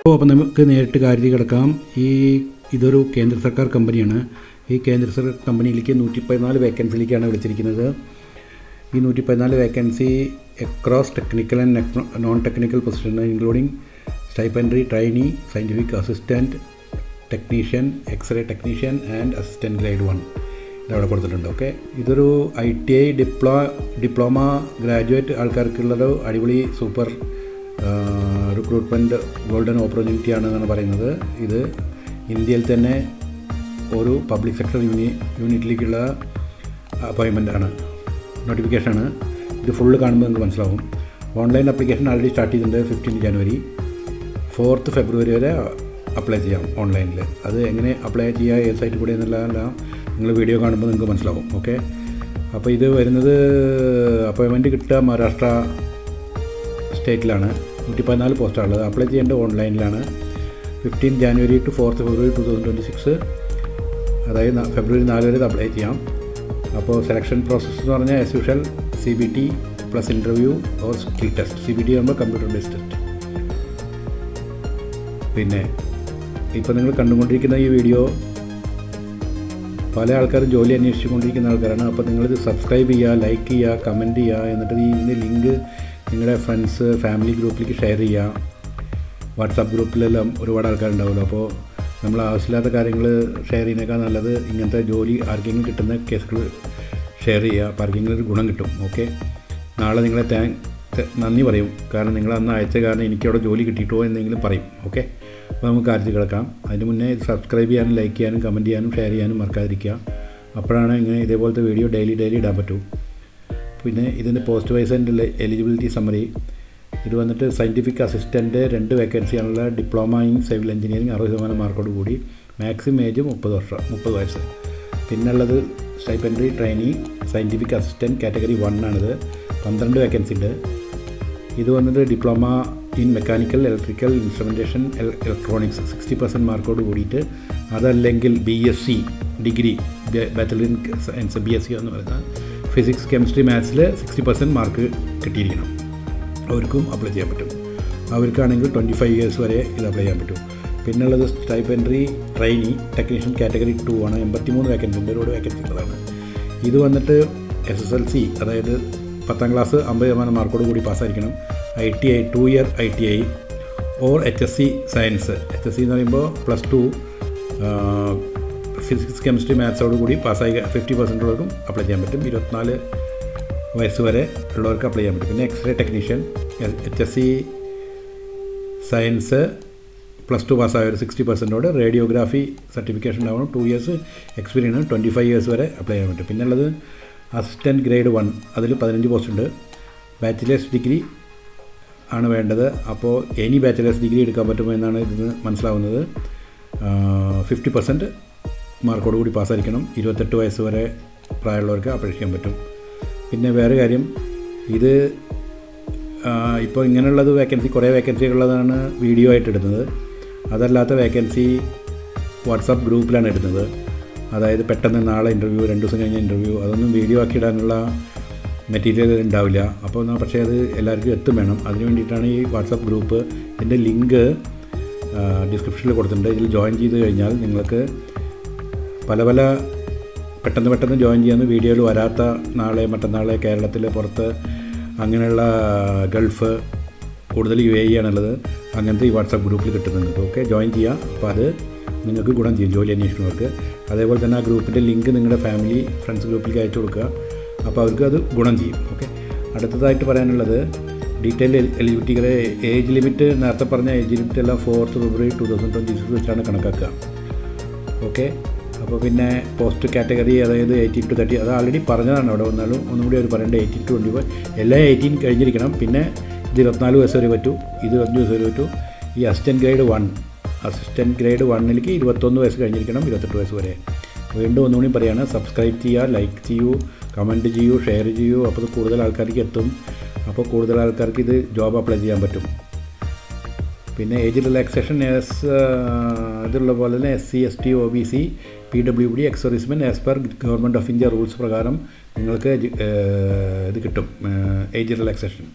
അപ്പോൾ അപ്പോൾ നമുക്ക് നേരിട്ട് കാര്യത്തിൽ കിടക്കാം. ഈ ഇതൊരു കേന്ദ്ര സർക്കാർ കമ്പനിയാണ്. ഈ കേന്ദ്ര സർക്കാർ കമ്പനിയിലേക്ക് നൂറ്റി പതിനാല് വേക്കൻസിയിലേക്കാണ് വിളിച്ചിരിക്കുന്നത്. ഈ നൂറ്റി പതിനാല് vacancy across technical and non technical position including stipendiary trainee scientific assistant technician x-ray technician and assistant grade one ഇതവിടെ കൊടുത്തിട്ടുണ്ട്. ഓക്കെ ഇതൊരു I T I diplo diploma graduate ആൾക്കാർക്കുള്ളൊരു അടിപൊളി സൂപ്പർ റിക്രൂട്ട്മെന്റ് ഗോൾഡൻ ഓപ്പർച്യൂണിറ്റി ആണെന്നാണ് പറയുന്നത്. ഇത് ഇന്ത്യയിൽ തന്നെ ഒരു പബ്ലിക് സെക്ടർ യൂണി യൂണിറ്റിലേക്കുള്ള അപ്പോയിൻമെന്റ് ആണ് നോട്ടിഫിക്കേഷനാണ് ഇത് ഫുള്ള് കാണുമ്പോൾ നിങ്ങൾക്ക് മനസ്സിലാവും. ഓൺലൈൻ അപ്ലിക്കേഷൻ ആൾറെഡി സ്റ്റാർട്ട് ചെയ്തിട്ടുണ്ട് ഫിഫ്റ്റീൻ ജനുവരി ഫോർത്ത് ഫെബ്രുവരി വരെ അപ്ലൈ ചെയ്യാം ഓൺലൈനിൽ അത് എങ്ങനെ അപ്ലൈ ചെയ്യുക ഏത് സൈറ്റിൽ കൂടെ എന്നുള്ളതെല്ലാം നിങ്ങൾ വീഡിയോ കാണുമ്പോൾ നിങ്ങൾക്ക് മനസ്സിലാവും. ഓക്കെ അപ്പോൾ ഇത് വരുന്നത് അപ്പോയിൻമെന്റ് കിട്ടുക മഹാരാഷ്ട്ര സ്റ്റേറ്റിലാണ് നൂറ്റി പതിനാല് പോസ്റ്റാണുള്ളത്. അപ്ലൈ ചെയ്യേണ്ടത് ഓൺലൈനിലാണ്. Fifteen January to fourth February two thousand twenty six. അതായത് ഫെബ്രുവരി നാല് വരെ അപ്ലൈ ചെയ്യാം. അപ്പോൾ സെലക്ഷൻ പ്രോസസ്സ് എന്ന് പറഞ്ഞാൽ as usual C B T plus interview or skill test C B T ആകുമ്പോൾ കമ്പ്യൂട്ടർ ബേസ്ഡ് ടെസ്റ്റ് പിന്നെ ഇപ്പോൾ നിങ്ങൾ കണ്ടുകൊണ്ടിരിക്കുന്ന ഈ വീഡിയോ പല ആൾക്കാരും ജോലി അന്വേഷിച്ചുകൊണ്ടിരിക്കുന്ന ആൾക്കാരാണ്. അപ്പോൾ നിങ്ങളിത് സബ്സ്ക്രൈബ് ചെയ്യുക ലൈക്ക് ചെയ്യുക കമന്റ് ചെയ്യുക എന്നിട്ട് ഈ ലിങ്ക് നിങ്ങളുടെ ഫ്രണ്ട്സ് ഫാമിലി ഗ്രൂപ്പിലേക്ക് ഷെയർ ചെയ്യുക വാട്സാപ്പ് ഗ്രൂപ്പിലെല്ലാം ഒരുപാട് ആൾക്കാരുണ്ടാവുമല്ലോ. അപ്പോൾ നമ്മൾ ആവശ്യമില്ലാത്ത കാര്യങ്ങൾ ഷെയർ ചെയ്യുന്നേക്കാൾ നല്ലത് ഇങ്ങനത്തെ ജോലി ആർക്കെങ്കിലും കിട്ടുന്ന കേസുകൾ ഷെയർ ചെയ്യുക അപ്പോൾ ആർക്കെങ്കിലും ഒരു ഗുണം കിട്ടും. ഓക്കെ നാളെ നിങ്ങളെ താങ്ക് നന്ദി പറയും. കാരണം നിങ്ങൾ അന്ന് അയച്ച കാരണം എനിക്കവിടെ ജോലി കിട്ടിയിട്ടോ എന്നെങ്കിലും പറയും. ഓക്കെ അപ്പോൾ നമുക്ക് കാര്യത്തിൽ കിടക്കാം. അതിന് മുന്നേ സബ്സ്ക്രൈബ് ചെയ്യാനും ലൈക്ക് ചെയ്യാനും കമന്റ് ചെയ്യാനും ഷെയർ ചെയ്യാനും മറക്കാതിരിക്കുക. അപ്പോഴാണ് ഇങ്ങനെ ഇതേപോലത്തെ വീഡിയോ ഡെയിലി ഡെയിലി ഇടാൻ പറ്റൂ. പിന്നെ ഇതിന്റെ post wise and eligibility summary ഇത് വന്നിട്ട് സയന്റിഫിക് അസിസ്റ്റന്റ് രണ്ട് വേക്കൻസിയാണുള്ള ഡിപ്ലോമ ഇൻ സിവിൽ എഞ്ചിനീയറിംഗ് അറുപത് ശതമാനം മാർക്കോട് കൂടി. മാക്സിമം ഏജ് മുപ്പത് വർഷം മുപ്പത് വയസ്സ്. പിന്നുള്ളത് stipendiary trainee scientific assistant category one ആണിത്. പന്ത്രണ്ട് വേക്കൻസി ഉണ്ട്. ഇത് വന്നിട്ട് diploma in mechanical electrical instrumentation electronics sixty percent മാർക്കോട് കൂടിയിട്ട് അതല്ലെങ്കിൽ B S C degree bachelor in science B S C എന്ന് പറയുന്ന ഫിസിക്സ് കെമിസ്ട്രി മാത്സിൽ സിക്സ്റ്റി പെർസെന്റ് മാർക്ക് കിട്ടിയിരിക്കണം. അവർക്കും അപ്ലൈ ചെയ്യാൻ പറ്റും. അവർക്കാണെങ്കിൽ ട്വന്റി ഫൈവ് ഇയേഴ്സ് വരെ ഇത് അപ്ലൈ ചെയ്യാൻ പറ്റും. പിന്നുള്ളത് stipendiary trainee technician category two ആണ്. എൺപത്തി മൂന്ന് ഉണ്ട്. ഒരു വേക്കൻസി ഉള്ളതാണ്. ഇത് വന്നിട്ട് എസ് എസ് എൽ സി അതായത് പത്താം ക്ലാസ് അമ്പത് ശതമാനം മാർക്കോട് കൂടി പാസ്സായിരിക്കണം. I T I two year I T I or H S C science H S C എന്ന് പറയുമ്പോൾ പ്ലസ് ടു ഫിസിക്സ് കെമിസ്ട്രി മാത്സോട് കൂടി പാസ്സായി ഫിഫ്റ്റി പെർസെന്റ് ഉള്ളവർക്കും അപ്ലൈ ചെയ്യാൻ പറ്റും. ഇരുപത്തിനാല് വയസ്സ് വരെ ഉള്ളവർക്ക് അപ്ലൈ ചെയ്യാൻ പറ്റും. പിന്നെ x-ray technician H S C science plus two പാസ്സായ ഒരു സിക്സ്റ്റി പെർസെന്റോട് റേഡിയോഗ്രാഫി സർട്ടിഫിക്കേഷൻ ഉണ്ടാവണം two years experience twenty five years വരെ അപ്ലൈ ചെയ്യാൻ പറ്റും. പിന്നെ ഉള്ളത് അസിസ്റ്റന്റ് ഗ്രേഡ് വൺ അതിൽ പതിനഞ്ച് പോസ്റ്റ് ഉണ്ട്. ബാച്ചിലേഴ്സ് ഡിഗ്രി ആണ് വേണ്ടത്. അപ്പോൾ എനി ബാച്ചിലേഴ്സ് ഡിഗ്രി എടുക്കാൻ പറ്റുമോ എന്നാണ് ഇതിന് മനസ്സിലാവുന്നത്. ഫിഫ്റ്റി പെർസെന്റ് മാർക്കോട് കൂടി പാസ്സായിരിക്കണം. ഇരുപത്തെട്ട് വയസ്സ് വരെ പ്രായമുള്ളവർക്ക് അപേക്ഷിക്കാൻ പറ്റും. പിന്നെ വേറെ കാര്യം ഇത് ഇപ്പോൾ ഇങ്ങനെയുള്ളത് വേക്കൻസി കുറേ വേക്കൻസികളുള്ളതാണ് വീഡിയോ ആയിട്ട് ഇടുന്നത്. അതല്ലാത്ത വേക്കൻസി വാട്സാപ്പ് ഗ്രൂപ്പിലാണ് ഇടുന്നത്. അതായത് പെട്ടെന്ന് നാളെ ഇന്റർവ്യൂ രണ്ട് ദിവസം കഴിഞ്ഞ ഇന്റർവ്യൂ അതൊന്നും വീഡിയോ ആക്കി ഇടാനുള്ള മെറ്റീരിയൽ ഉണ്ടാവില്ല. അപ്പോൾ എന്നാൽ പക്ഷേ അത് എല്ലാവർക്കും എത്തും വേണം. അതിന് വേണ്ടിയിട്ടാണ് ഈ വാട്സാപ്പ് ഗ്രൂപ്പ്. ഇതിന്റെ ലിങ്ക് ഡിസ്ക്രിപ്ഷനിൽ കൊടുത്തിട്ടുണ്ട്. ഇതിൽ ജോയിൻ ചെയ്ത് കഴിഞ്ഞാൽ നിങ്ങൾക്ക് പല പല പെട്ടെന്ന് പെട്ടെന്ന് ജോയിൻ ചെയ്യുന്ന വീഡിയോയിൽ വരാത്ത നാളെ മറ്റന്നാളെ കേരളത്തിൽ പുറത്ത് അങ്ങനെയുള്ള ഗൾഫ് കൂടുതൽ യു എ ആണുള്ളത്. അങ്ങനത്തെ ഈ വാട്സാപ്പ് ഗ്രൂപ്പിൽ കിട്ടുന്നുണ്ട്. ഓക്കെ ജോയിൻ ചെയ്യാം. അപ്പോൾ അത് നിങ്ങൾക്ക് ഗുണം ചെയ്യും ജോലി അന്വേഷിക്കുന്നവർക്ക് അതേപോലെ തന്നെ ആ ഗ്രൂപ്പിന്റെ ലിങ്ക് നിങ്ങളുടെ ഫാമിലി ഫ്രണ്ട്സ് ഗ്രൂപ്പിലേക്ക് അയച്ചു കൊടുക്കുക. അപ്പോൾ അവർക്ക് അത് ഗുണം ചെയ്യും. ഓക്കെ അടുത്തതായിട്ട് പറയാനുള്ളത് ഡീറ്റെയിൽ എലിജിബിലിറ്റികളെ ഏജ് ലിമിറ്റ് നേരത്തെ പറഞ്ഞ ഏജ് ലിമിറ്റ് എല്ലാം fourth February two thousand twenty six വെച്ചാണ് കണക്കാക്കുക. ഓക്കെ അപ്പോൾ പിന്നെ പോസ്റ്റ് കാറ്റഗറി അതായത് എയ്റ്റീൻ ടു തേർട്ടി അത് ആൾറെഡി പറഞ്ഞതാണ് അവിടെ വന്നാലും ഒന്നും കൂടി അവർ പറയേണ്ടത് എയ്റ്റീൻ ടു ട്വന്റി ഫൈവ് എല്ലാം എയ്റ്റീൻ കഴിഞ്ഞിരിക്കണം. പിന്നെ ഇത് ഇരുപത്തിനാല് വയസ്സ് വരെ പറ്റൂ. ഇത് അഞ്ച് വയസ്സ് വരെ പറ്റൂ. ഈ assistant grade one assistant grade വണ്ണിലേക്ക് ഇരുപത്തൊന്ന് വയസ്സ് കഴിഞ്ഞിരിക്കണം ഇരുപത്തെട്ട് വയസ്സ് വരെ. വീണ്ടും ഒന്നുകൂടി പറയുകയാണ് സബ്സ്ക്രൈബ് ചെയ്യുക ലൈക്ക് ചെയ്യൂ കമന്റ് ചെയ്യൂ ഷെയർ ചെയ്യൂ. അപ്പോൾ കൂടുതൽ ആൾക്കാർക്ക് എത്തും. അപ്പോൾ കൂടുതൽ ആൾക്കാർക്ക് ഇത് ജോബ് അപ്ലൈ ചെയ്യാൻ പറ്റും. പിന്നെ ഏജ് റിലാക്സേഷൻ എസ് ഇതുള്ള പോലെ തന്നെ S C S T O B C P W D ex servicemen as per government of India rules പ്രകാരം നിങ്ങൾക്ക് ഇത് കിട്ടും age relaxation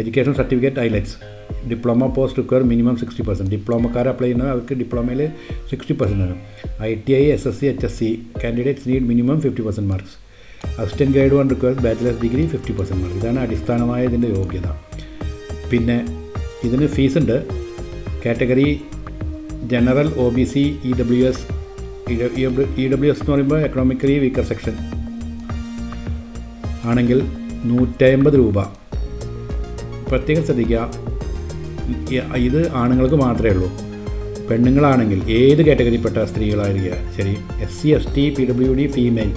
education certificate highlights diploma post require minimum sixty percent ഡിപ്ലോമക്കാർ apply ചെയ്യുന്നത് അവർക്ക് ഡിപ്ലോമയിൽ സിക്സ്റ്റി പെർസെന്റ് ആണ് I T I S S C H S C candidates need minimum fifty percent marks assistant grade one require bachelor's degree fifty percent mark ഇതാണ് അടിസ്ഥാനമായ ഇതിന്റെ യോഗ്യത. പിന്നെ ഇതിന് ഫീസ് ഉണ്ട്. Category general O B C E W S E W S എന്ന് പറയുമ്പോൾ economically weaker section ആണെങ്കിൽ നൂറ്റമ്പത് രൂപ. പ്രത്യേകം ശ്രദ്ധിക്കുക. ഇത് ആണുങ്ങൾക്ക് മാത്രമേ ഉള്ളൂ. പെണ്ണുങ്ങളാണെങ്കിൽ ഏത് കാറ്റഗറിയിൽപ്പെട്ട സ്ത്രീകളായിരിക്കുക? ശരി S C S T P W D female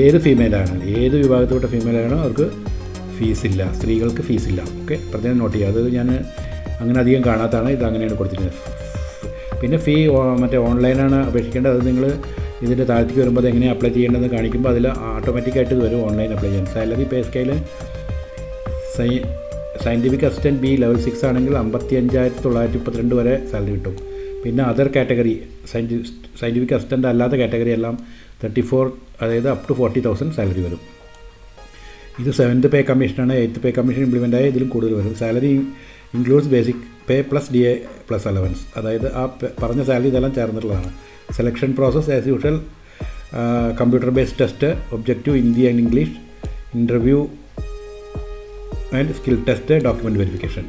ഏത് ഫീമെയിലാണ് ഏത് വിഭാഗത്തിൽപ്പെട്ട ഫീമെയിലാണോ അവർക്ക് ഫീസില്ല സ്ത്രീകൾക്ക് ഫീസില്ല ഓക്കെ പ്രത്യേകം നോട്ട് ചെയ്യുക. അത് ഞാൻ അങ്ങനെ അധികം കാണാത്തതാണ്. ഇത് അങ്ങനെയാണ് പിന്നെ ഫീ മറ്റേ ഓൺലൈനാണ് അപേക്ഷിക്കേണ്ടത്. അത് നിങ്ങൾ ഇതിന്റെ താഴത്തേക്ക് വരുമ്പോൾ അത് എങ്ങനെയാണ് അപ്ലൈ ചെയ്യേണ്ടതെന്ന് കാണിക്കുമ്പോൾ അതിൽ ഓട്ടോമാറ്റിക്കായിട്ട് വരും ഓൺലൈൻ അപ്ലൈ ചെയ്യാൻ. സാലറി പേ സ്കെയിൽ സൈ scientific assistant B level six ആണെങ്കിൽ അമ്പത്തി അഞ്ചായിരത്തി തൊള്ളായിരത്തി മുപ്പത്തിരണ്ട് വരെ സാലറി കിട്ടും. പിന്നെ അതർ കാറ്റഗറി സയന്റിഫിക് അസിസ്റ്റന്റ് അല്ലാത്ത കാറ്റഗറി എല്ലാം തേർട്ടി ഫോർ അതായത് up to forty thousand salary വരും. ഇത് സെവൻത്ത് പേ കമ്മീഷനാണ് എയ്ത്ത് പേ കമ്മീഷൻ ഇംപ്ലിമെന്റ് ആയ ഇതിലും കൂടുതൽ വരും. Salary includes basic pay plus D A plus allowance അതായത് ആ പറഞ്ഞ സാലറി ഇതെല്ലാം ചേർന്നിട്ടുള്ളതാണ്. Selection process as usual computer based test objective Hindi and English interview and skill test document verification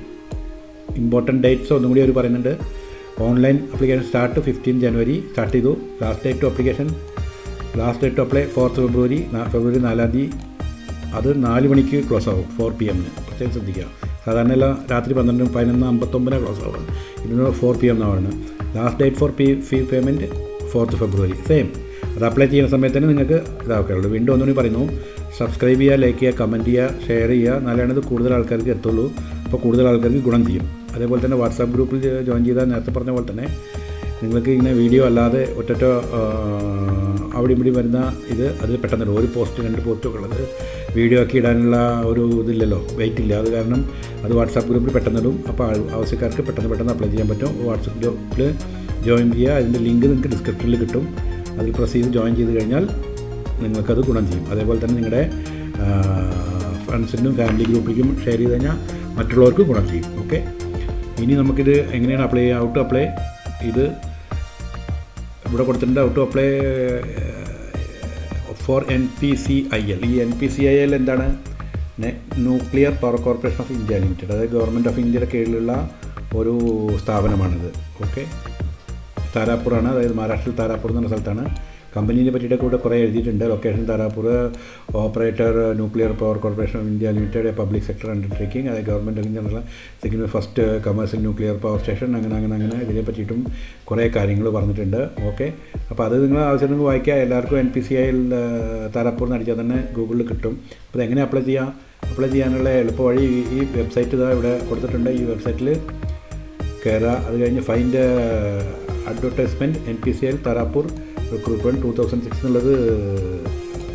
important dates ഒന്നും കൂടി അവർ പറയുന്നുണ്ട്. Online application start fifteen January start ചെയ്തു. Last date to application last date to apply fourth February ഫെബ്രുവരി നാലാം തീയതി. അത് നാല് മണിക്ക് ക്ലോസ് ആവും ഫോർ പി എമ്മിന് പ്രത്യേകം ശ്രദ്ധിക്കുക. സാധാരണ എല്ലാം രാത്രി പന്ത്രണ്ട് പതിനൊന്ന് അമ്പത്തൊമ്പതിനാണ് ക്ലോസ് ആവുക ഇതിന് ഫോർ പി എം എന്നാണ് last date for P fee payment fourth February same അത് അപ്ലൈ ചെയ്യുന്ന സമയത്ത് തന്നെ നിങ്ങൾക്ക് ഇതാക്കാറുള്ളൂ. വീണ്ടും ഒന്നുകൂടി പറയുന്നു. സബ്സ്ക്രൈബ് ചെയ്യുക ലൈക്ക് ചെയ്യുക കമന്റ് ചെയ്യുക ഷെയർ ചെയ്യുക. എന്നാലാണ് ഇത് കൂടുതൽ ആൾക്കാർക്ക് എത്തുള്ളൂ. അപ്പോൾ കൂടുതൽ ആൾക്കാർക്ക് ഗുണം ചെയ്യും. അതേപോലെ തന്നെ വാട്സാപ്പ് ഗ്രൂപ്പിൽ ജോയിൻ ചെയ്താൽ നേരത്തെ പറഞ്ഞ പോലെ തന്നെ നിങ്ങൾക്ക് ഇങ്ങനെ വീഡിയോ അല്ലാതെ ഒറ്റ അവിടെ ഇവിടെ വരുന്ന ഇത് അത് പെട്ടെന്ന് ഒരു പോസ്റ്റ് രണ്ട് പോസ്റ്റൊക്കെ ഉള്ളത്. വീഡിയോ ആക്കി ഇടാനുള്ള ഒരു ഇതില്ലല്ലോ വെയിറ്റ് ഇല്ല. അത് കാരണം അത് വാട്സാപ്പ് ഗ്രൂപ്പിൽ പെട്ടെന്ന് ഇടും അപ്പോൾ ആവശ്യക്കാർക്ക് പെട്ടെന്ന് പെട്ടെന്ന് അപ്ലൈ ചെയ്യാൻ പറ്റും. വാട്സപ്പ് ഗ്രൂപ്പിൽ ജോയിൻ ചെയ്യുക അതിന്റെ ലിങ്ക് നിങ്ങൾക്ക് ഡിസ്ക്രിപ്ഷനിൽ കിട്ടും. അതിൽ പ്രസ് ചെയ്ത് ജോയിൻ ചെയ്ത് കഴിഞ്ഞാൽ നിങ്ങൾക്കത് ഗുണം ചെയ്യും. അതേപോലെ തന്നെ നിങ്ങളുടെ ഫ്രണ്ട്സിനും ഫാമിലി ഗ്രൂപ്പിലേക്കും ഷെയർ ചെയ്ത് കഴിഞ്ഞാൽ മറ്റുള്ളവർക്ക് ഗുണം ചെയ്യും. ഓക്കെ ഇനി നമുക്കിത് എങ്ങനെയാണ് അപ്ലൈ ഔട്ട് അപ്ലൈ ഇത് ഇവിടെ കൊടുത്തിട്ടുണ്ട് out apply for N P C I L ഈ N P C I L എന്താണ്? Nuclear power corporation of India limited അതായത് ഗവൺമെന്റ് ഓഫ് ഇന്ത്യയുടെ കീഴിലുള്ള ഒരു സ്ഥാപനമാണിത്. ഓക്കെ താരാപൂറാണ് അതായത് മഹാരാഷ്ട്രയിൽ താരാപ്പൂർ എന്ന സ്ഥലത്താണ്. കമ്പനീനെ പറ്റിയിട്ട് കൂടെ കുറേ എഴുതിയിട്ടുണ്ട്. Location Tarapur operator nuclear power corporation of India limited public sector undertaking അതായത് government second first commercial nuclear power station അങ്ങനെ അങ്ങനെ അങ്ങനെ ഇതിനെ പറ്റിയിട്ടും കുറേ കാര്യങ്ങൾ പറഞ്ഞിട്ടുണ്ട്. ഓക്കെ അപ്പോൾ അത് നിങ്ങൾ ആവശ്യമുണ്ടെങ്കിൽ വായിക്കുക. എല്ലാവർക്കും എൻ പി സി ഐയിൽ താരാപൂർ എന്ന് അടിച്ചാൽ തന്നെ ഗൂഗിളിൽ കിട്ടും. അപ്പോൾ എങ്ങനെ അപ്ലൈ ചെയ്യാം? അപ്ലൈ ചെയ്യാനുള്ള എളുപ്പ വഴി ഈ- ഈ വെബ്സൈറ്റ് ഇതാ ഇവിടെ കൊടുത്തിട്ടുണ്ട്. ഈ വെബ്സൈറ്റിൽ കയറുക അത് കഴിഞ്ഞ് find advertisement N P C L Tarapur. Recruitment two thousand six എന്നുള്ളത്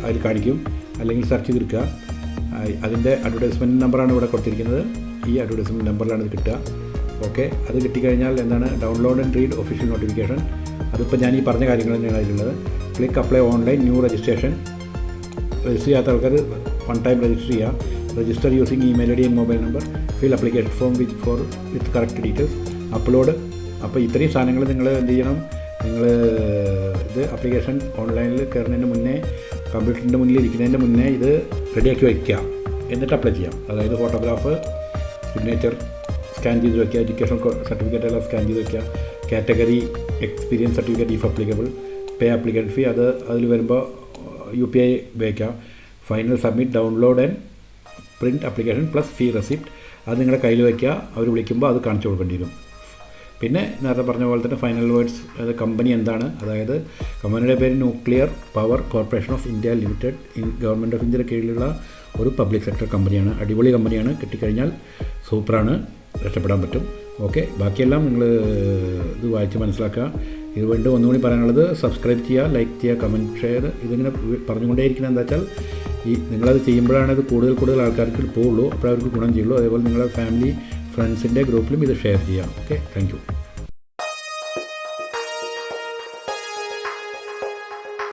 അതിൽ കാണിക്കും. അല്ലെങ്കിൽ സെർച്ച് ചെയ്തെടുക്കുക അതിന്റെ അഡ്വർടൈസ്മെന്റ് നമ്പറാണ് ഇവിടെ കൊടുത്തിരിക്കുന്നത്. ഈ അഡ്വർടൈസ്മെന്റ് നമ്പറിലാണ് ഇത് കിട്ടുക. ഓക്കെ അത് കിട്ടിക്കഴിഞ്ഞാൽ എന്താണ്? Download and read official notification അതിപ്പോൾ ഞാൻ ഈ പറഞ്ഞ കാര്യങ്ങൾ തന്നെയാണ് അതിലുള്ളത്. Click apply online new registration register ചെയ്യാത്ത ആൾക്കാർ വൺ ടൈം രജിസ്റ്റർ ചെയ്യുക. Register using email I D and mobile number fill application form with for with correct details upload അപ്പോൾ ഇത്രയും സാധനങ്ങൾ നിങ്ങൾ എന്ത് ചെയ്യണം? നിങ്ങൾ ഇത് അപ്ലിക്കേഷൻ ഓൺലൈനിൽ കയറുന്നതിന് മുന്നേ കമ്പ്യൂട്ടറിന്റെ മുന്നിൽ ഇരിക്കുന്നതിന്റെ മുന്നേ ഇത് റെഡിയാക്കി വയ്ക്കുക എന്നിട്ട് അപ്ലൈ ചെയ്യാം. അതായത് ഫോട്ടോഗ്രാഫ് സിഗ്നേച്ചർ സ്കാൻ ചെയ്ത് വയ്ക്കുക എഡ്യൂക്കേഷൻ സർട്ടിഫിക്കറ്റ് എല്ലാം സ്കാൻ ചെയ്ത് വയ്ക്കുക. Category experience certificate if applicable pay application fee അത് അതിൽ വരുമ്പോൾ യു പി ഐ ഉപയോഗിക്കാം. Final submit download and print application plus fee receipt അത് നിങ്ങളുടെ കയ്യിൽ വയ്ക്കുക. അവർ വിളിക്കുമ്പോൾ അത് കാണിച്ചു കൊടുക്കേണ്ടി വരും. പിന്നെ നേരത്തെ പറഞ്ഞ പോലെ തന്നെ ഫൈനൽ വേർഡ്സ് അത് കമ്പനി എന്താണ്? അതായത് കമ്പനിയുടെ പേര് nuclear power corporation of India limited in government of ഇന്ത്യയുടെ കീഴിലുള്ള ഒരു പബ്ലിക് സെക്ടർ കമ്പനിയാണ് അടിപൊളി കമ്പനിയാണ് കിട്ടിക്കഴിഞ്ഞാൽ സൂപ്പറാണ്. രക്ഷപ്പെടാൻ പറ്റും. ഓക്കെ ബാക്കിയെല്ലാം നിങ്ങൾ ഇത് വായിച്ച് മനസ്സിലാക്കുക. ഇത് വീണ്ടും ഒന്നുകൂടി പറയാനുള്ളത് സബ്സ്ക്രൈബ് ചെയ്യുക ലൈക്ക് ചെയ്യുക കമന്റ് ഷെയർ ഇതിങ്ങനെ പറഞ്ഞുകൊണ്ടേയിരിക്കുന്നത് എന്താ വെച്ചാൽ ഈ നിങ്ങളത് ചെയ്യുമ്പോഴാണ് അത് കൂടുതൽ കൂടുതൽ ആൾക്കാർക്ക് പോവുള്ളൂ. അപ്പോൾ അവർക്ക് ഗുണം ചെയ്യുള്ളൂ. അതേപോലെ നിങ്ങളുടെ ഫാമിലി ഫ്രണ്ട്സിന്റെ ഗ്രൂപ്പിലും ഇത് ഷെയർ ചെയ്യാം. Okay thank